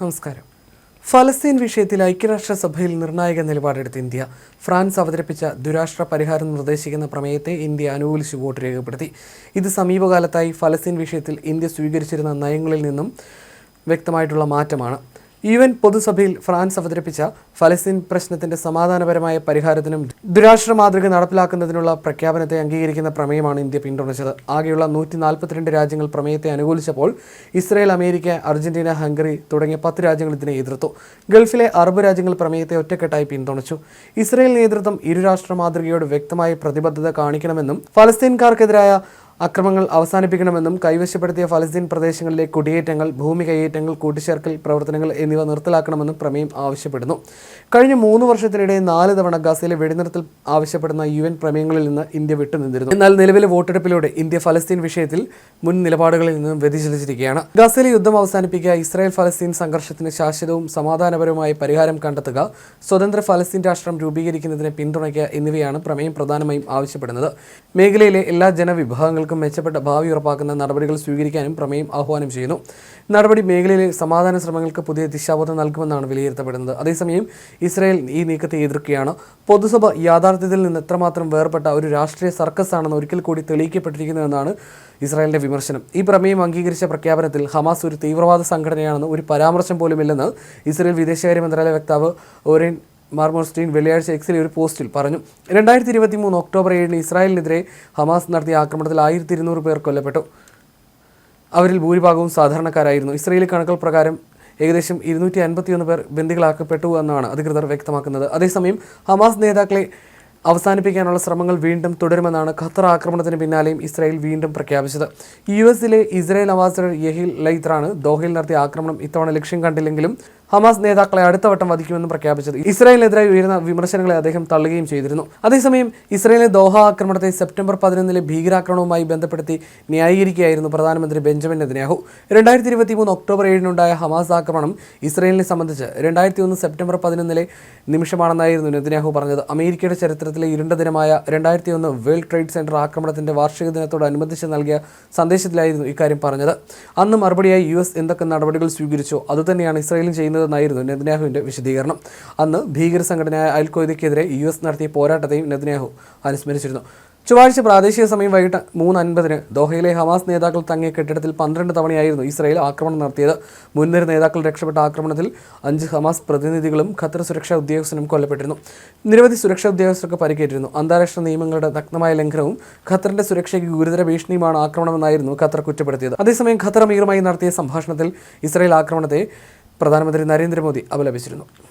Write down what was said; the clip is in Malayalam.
നമസ്കാരം. ഫലസ്തീൻ വിഷയത്തിൽ ഐക്യരാഷ്ട്രസഭയിൽ നിർണായക നിലപാടെടുത്ത ഇന്ത്യ. ഫ്രാൻസ് അവതരിപ്പിച്ച ദുരാഷ്ട്ര പരിഹാരം നിർദ്ദേശിക്കുന്ന പ്രമേയത്തെ ഇന്ത്യ അനുകൂലിച്ച് വോട്ട് രേഖപ്പെടുത്തി. ഇത് സമീപകാലത്തായി ഫലസ്തീൻ വിഷയത്തിൽ ഇന്ത്യ സ്വീകരിച്ചിരുന്ന നയങ്ങളിൽ നിന്നും വ്യക്തമായിട്ടുള്ള മാറ്റമാണ്. യു എൻ പൊതുസഭയിൽ ഫ്രാൻസ് അവതരിപ്പിച്ച ഫലസ്തീൻ പ്രശ്നത്തിന്റെ സമാധാനപരമായ പരിഹാരത്തിനും ദുരാഷ്ട്ര മാതൃക നടപ്പിലാക്കുന്നതിനുള്ള പ്രഖ്യാപനത്തെ അംഗീകരിക്കുന്ന പ്രമേയമാണ് ഇന്ത്യ പിന്തുണച്ചത്. ആകെയുള്ള നൂറ്റി നാൽപ്പത്തിരണ്ട് രാജ്യങ്ങൾ പ്രമേയത്തെ അനുകൂലിച്ചപ്പോൾ ഇസ്രായേൽ അമേരിക്ക അർജന്റീന ഹംഗറി തുടങ്ങിയ പത്ത് രാജ്യങ്ങൾ ഇതിനെ എതിർത്തു. ഗൾഫിലെ അറബ് രാജ്യങ്ങൾ പ്രമേയത്തെ ഒറ്റക്കെട്ടായി പിന്തുണച്ചു. ഇസ്രായേൽ നേതൃത്വം ഇരുരാഷ്ട്ര മാതൃകയോട് വ്യക്തമായ പ്രതിബദ്ധത കാണിക്കണമെന്നും ഫലസ്തീൻകാർക്കെതിരായ അക്രമങ്ങൾ അവസാനിപ്പിക്കണമെന്നും കൈവശപ്പെടുത്തിയ ഫലസ്തീൻ പ്രദേശങ്ങളിലെ കുടിയേറ്റങ്ങൾ ഭൂമി കൈയേറ്റങ്ങൾ കൂട്ടിച്ചേർക്കൽ പ്രവർത്തനങ്ങൾ എന്നിവ നിർത്തലാക്കണമെന്നും പ്രമേയം ആവശ്യപ്പെടുന്നു. കഴിഞ്ഞ മൂന്ന് വർഷത്തിനിടെ നാല് തവണ ഗസയിലെ വെടിനിർത്തൽ ആവശ്യപ്പെടുന്ന യു എൻ പ്രമേയങ്ങളിൽ നിന്ന് ഇന്ത്യ വിട്ടുനിന്നിരുന്നു. എന്നാൽ നിലവിലെ വോട്ടെടുപ്പിലൂടെ ഇന്ത്യ ഫലസ്തീൻ വിഷയത്തിൽ മുൻ നിലപാടുകളിൽ നിന്നും വ്യതിചലിച്ചിരിക്കുകയാണ്. ഗസയിലെ യുദ്ധം അവസാനിപ്പിക്കുക ഇസ്രായേൽ ഫലസ്തീൻ സംഘർഷത്തിന് ശാശ്വതവും സമാധാനപരവുമായ പരിഹാരം കണ്ടെത്തുക സ്വതന്ത്ര ഫലസ്തീൻ രാഷ്ട്രം രൂപീകരിക്കുന്നതിനെ പിന്തുണയ്ക്കുക എന്നിവയാണ് പ്രമേയം പ്രധാനമായും ആവശ്യപ്പെടുന്നത്. മേഖലയിലെ എല്ലാ ജനവിഭാഗങ്ങൾക്കും മെച്ചപ്പെട്ട ഭാവി ഉറപ്പാക്കുന്ന നടപടികൾ സ്വീകരിക്കാനും പ്രമേയം ആഹ്വാനം ചെയ്യുന്നു. നടപടി മേഖലയിലെ സമാധാന ശ്രമങ്ങൾക്ക് പുതിയ ദിശാബോധം നൽകുമെന്നാണ് വിലയിരുത്തപ്പെടുന്നത്. അതേസമയം ഇസ്രായേൽ ഈ നീക്കത്തെ എതിർക്കുകയാണ്. പൊതുസഭ യാഥാർത്ഥ്യത്തിൽ നിന്ന് എത്രമാത്രം വേർപെട്ട ഒരു രാഷ്ട്രീയ സർക്കസ് ആണെന്ന് ഒരിക്കൽ കൂടി തെളിയിക്കപ്പെട്ടിരിക്കുന്നതെന്നാണ് ഇസ്രായേലിന്റെ വിമർശനം. ഈ പ്രമേയം അംഗീകരിച്ച പ്രഖ്യാപനത്തിൽ ഹമാസ് ഒരു തീവ്രവാദ സംഘടനയാണെന്ന് ഒരു പരാമർശം പോലുമില്ലെന്ന് ഇസ്രായേൽ വിദേശകാര്യ മന്ത്രാലയ വക്താവ് ഓരേൻ മാർമോസ്റ്റീൻ വെള്ളിയാഴ്ച എക്സിലെ ഒരു പോസ്റ്റിൽ പറഞ്ഞു രണ്ടായിരത്തി ഇരുപത്തി മൂന്ന് ഒക്ടോബർ ഏഴിന് ഇസ്രായേലിനെതിരെ ഹമാസ് നടത്തിയ ആക്രമണത്തിൽ ആയിരത്തി ഇരുന്നൂറ് പേർ കൊല്ലപ്പെട്ടു. അവരിൽ ഭൂരിഭാഗവും സാധാരണക്കാരായിരുന്നു. ഇസ്രയേലി കണക്കുകൾ പ്രകാരം ഏകദേശം ഇരുന്നൂറ്റി അൻപത്തിയൊന്ന് പേർ ബന്ദികളാക്കപ്പെട്ടു എന്നാണ് അധികൃതർ വ്യക്തമാക്കുന്നത്. അതേസമയം ഹമാസ് നേതാക്കളെ അവസാനിപ്പിക്കാനുള്ള ശ്രമങ്ങൾ വീണ്ടും തുടരുമെന്നാണ് ഖത്തർ ആക്രമണത്തിന് പിന്നാലെയും ഇസ്രായേൽ വീണ്ടും പ്രഖ്യാപിച്ചത്. യു എസിലെ ഇസ്രായേൽ അംബാസിഡർ യഹിൽ ലൈത്രാണ് ദോഹയിൽ നടത്തിയ ആക്രമണം ഇത്തവണ ലക്ഷ്യം കണ്ടില്ലെങ്കിലും ഹമാസ് നേതാക്കളെ അടുത്ത വട്ടം വധിക്കുമെന്ന് പ്രഖ്യാപിച്ചത് ഇസ്രായേലിനെതിരായി ഉയരുന്ന വിമർശനങ്ങളെ അദ്ദേഹം തള്ളുകയും ചെയ്തിരുന്നു. അതേസമയം ഇസ്രായേലിലെ ദോഹ ആക്രമണത്തെ സെപ്റ്റംബർ പതിനൊന്നിലെ ഭീകരാക്രമണവുമായി ബന്ധപ്പെടുത്തി ന്യായീകരിക്കുകയായിരുന്നു പ്രധാനമന്ത്രി ബെഞ്ചമിൻ നെതന്യാഹു. രണ്ടായിരത്തി ഇരുപത്തി മൂന്ന് ഒക്ടോബർ ഏഴിനുണ്ടായ ഹമാസ് ആക്രമണം ഇസ്രായേലിനെ സംബന്ധിച്ച് രണ്ടായിരത്തി ഒന്ന് സെപ്റ്റംബർ പതിനൊന്നിലെ നിമിഷമാണെന്നായിരുന്നു നെതന്യാഹു പറഞ്ഞത്. അമേരിക്കയുടെ ചരിത്രത്തിലെ ഇരുണ്ട ദിനമായ രണ്ടായിരത്തി ഒന്ന് വേൾഡ് ട്രേഡ് സെന്റർ ആക്രമണത്തിന്റെ വാർഷിക ദിനത്തോടനുബന്ധിച്ച് നൽകിയ സന്ദേശത്തിലായിരുന്നു ഇക്കാര്യം പറഞ്ഞത്. അന്ന് മറുപടിയായി യു എന്തൊക്കെ നടപടികൾ സ്വീകരിച്ചോ അതുതന്നെയാണ് ഇസ്രായേലും ചെയ്യുന്നതെന്നായിരുന്നു നെതന്യാഹുവിന്റെ വിശദീകരണം. അന്ന് ഭീകര സംഘടനയായ അൽ യു എസ് നടത്തിയ പോരാട്ടത്തെയും നെതന്യാഹു അനുസ്മരിച്ചിരുന്നു. ചൊവ്വാഴ്ച പ്രാദേശിക സമയം വൈകിട്ട് മൂന്ന് അൻപതിന് ദോഹയിലെ ഹമാസ് നേതാക്കൾ തങ്ങിയ കെട്ടിടത്തിൽ പന്ത്രണ്ട് തവണയായിരുന്നു ഇസ്രായേൽ ആക്രമണം നടത്തിയത്. മുൻനിര നേതാക്കൾ രക്ഷപ്പെട്ട ആക്രമണത്തിൽ അഞ്ച് ഹമാസ് പ്രതിനിധികളും ഖത്തർ സുരക്ഷാ ഉദ്യോഗസ്ഥനും കൊല്ലപ്പെട്ടിരുന്നു. നിരവധി സുരക്ഷാ ഉദ്യോഗസ്ഥർക്ക് പരിക്കേറ്റിരുന്നു. അന്താരാഷ്ട്ര നിയമങ്ങളുടെ നഗ്നമായ ലംഘനവും ഖത്തറിന്റെ സുരക്ഷയ്ക്ക് ഗുരുതര ഭീഷണിയുമാണ് ആക്രമണമെന്നായിരുന്നു ഖത്തർ കുറ്റപ്പെടുത്തിയത്. അതേസമയം ഖത്തർ അമീറുമായി നടത്തിയ സംഭാഷണത്തിൽ ഇസ്രായേൽ ആക്രമണത്തെ പ്രധാനമന്ത്രി നരേന്ദ്രമോദി അപലപിച്ചിരുന്നു